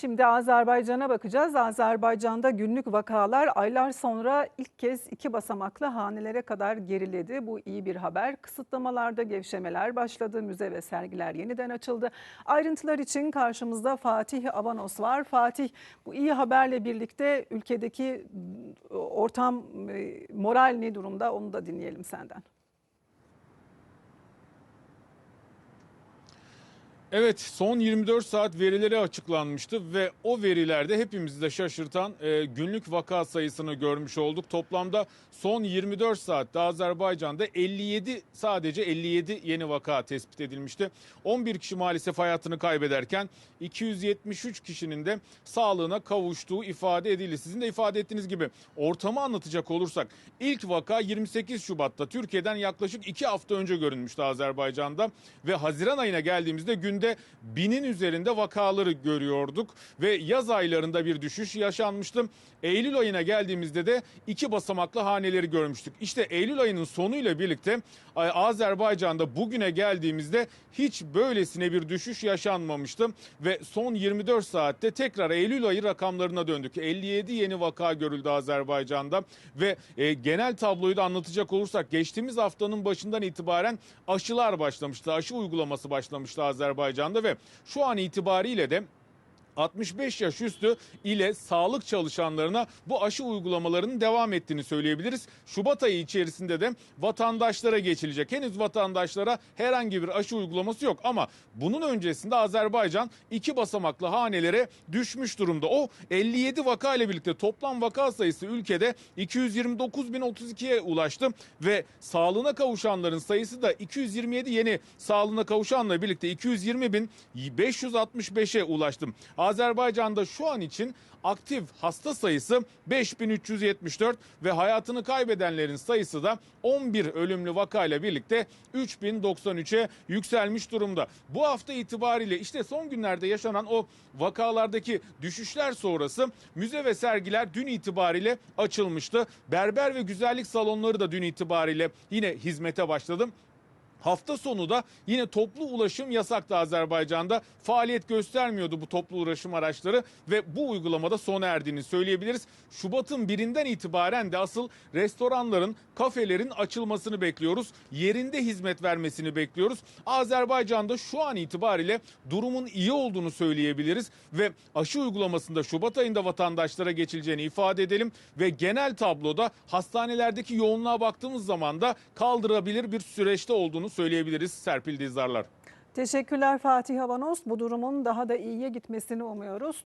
Şimdi Azerbaycan'a bakacağız. Azerbaycan'da günlük vakalar aylar sonra ilk kez iki basamaklı hanelere kadar geriledi. Bu iyi bir haber. Kısıtlamalarda gevşemeler başladı. Müze ve sergiler yeniden açıldı. Ayrıntılar için karşımızda Fatih Avanos var. Fatih bu iyi haberle birlikte ülkedeki ortam, e, moral ne durumda onu da dinleyelim senden. Evet son 24 saat verileri açıklanmıştı ve o verilerde hepimizi de şaşırtan e, günlük vaka sayısını görmüş olduk. Toplamda son 24 saatte Azerbaycan'da 57 sadece 57 yeni vaka tespit edilmişti. 11 kişi maalesef hayatını kaybederken 273 kişinin de sağlığına kavuştuğu ifade edildi. Sizin de ifade ettiğiniz gibi ortamı anlatacak olursak ilk vaka 28 Şubat'ta Türkiye'den yaklaşık 2 hafta önce görünmüştü Azerbaycan'da ve Haziran ayına geldiğimizde günde binin üzerinde vakaları görüyorduk ve yaz aylarında bir düşüş yaşanmıştı. Eylül ayına geldiğimizde de iki basamaklı haneleri görmüştük. İşte Eylül ayının sonuyla birlikte Azerbaycan'da bugüne geldiğimizde hiç böylesine bir düşüş yaşanmamıştı ve son 24 saatte tekrar Eylül ayı rakamlarına döndük. 57 yeni vaka görüldü Azerbaycan'da ve e, genel tabloyu da anlatacak olursak geçtiğimiz haftanın başından itibaren aşılar başlamıştı. Aşı uygulaması başlamıştı Azerbaycan'da ve şu an itibariyle de 65 yaş üstü ile sağlık çalışanlarına bu aşı uygulamalarının devam ettiğini söyleyebiliriz. Şubat ayı içerisinde de vatandaşlara geçilecek. Henüz vatandaşlara herhangi bir aşı uygulaması yok ama bunun öncesinde Azerbaycan iki basamaklı hanelere düşmüş durumda. O 57 vaka ile birlikte toplam vaka sayısı ülkede 229.032'ye ulaştı ve sağlığına kavuşanların sayısı da 227 yeni sağlığına kavuşanla birlikte 220.565'e ulaştı. Azerbaycan'da şu an için aktif hasta sayısı 5374 ve hayatını kaybedenlerin sayısı da 11 ölümlü vakayla birlikte 3093'e yükselmiş durumda. Bu hafta itibariyle işte son günlerde yaşanan o vakalardaki düşüşler sonrası müze ve sergiler dün itibariyle açılmıştı. Berber ve güzellik salonları da dün itibariyle yine hizmete başladı. Hafta sonu da yine toplu ulaşım yasaktı Azerbaycan'da. Faaliyet göstermiyordu bu toplu ulaşım araçları ve bu uygulamada sona erdiğini söyleyebiliriz. Şubat'ın birinden itibaren de asıl restoranların, kafelerin açılmasını bekliyoruz. Yerinde hizmet vermesini bekliyoruz. Azerbaycan'da şu an itibariyle durumun iyi olduğunu söyleyebiliriz ve aşı uygulamasında Şubat ayında vatandaşlara geçileceğini ifade edelim ve genel tabloda hastanelerdeki yoğunluğa baktığımız zaman da kaldırabilir bir süreçte olduğunu söyleyebiliriz Serpil Dizdarlar. Teşekkürler Fatih Avanos. Bu durumun daha da iyiye gitmesini umuyoruz.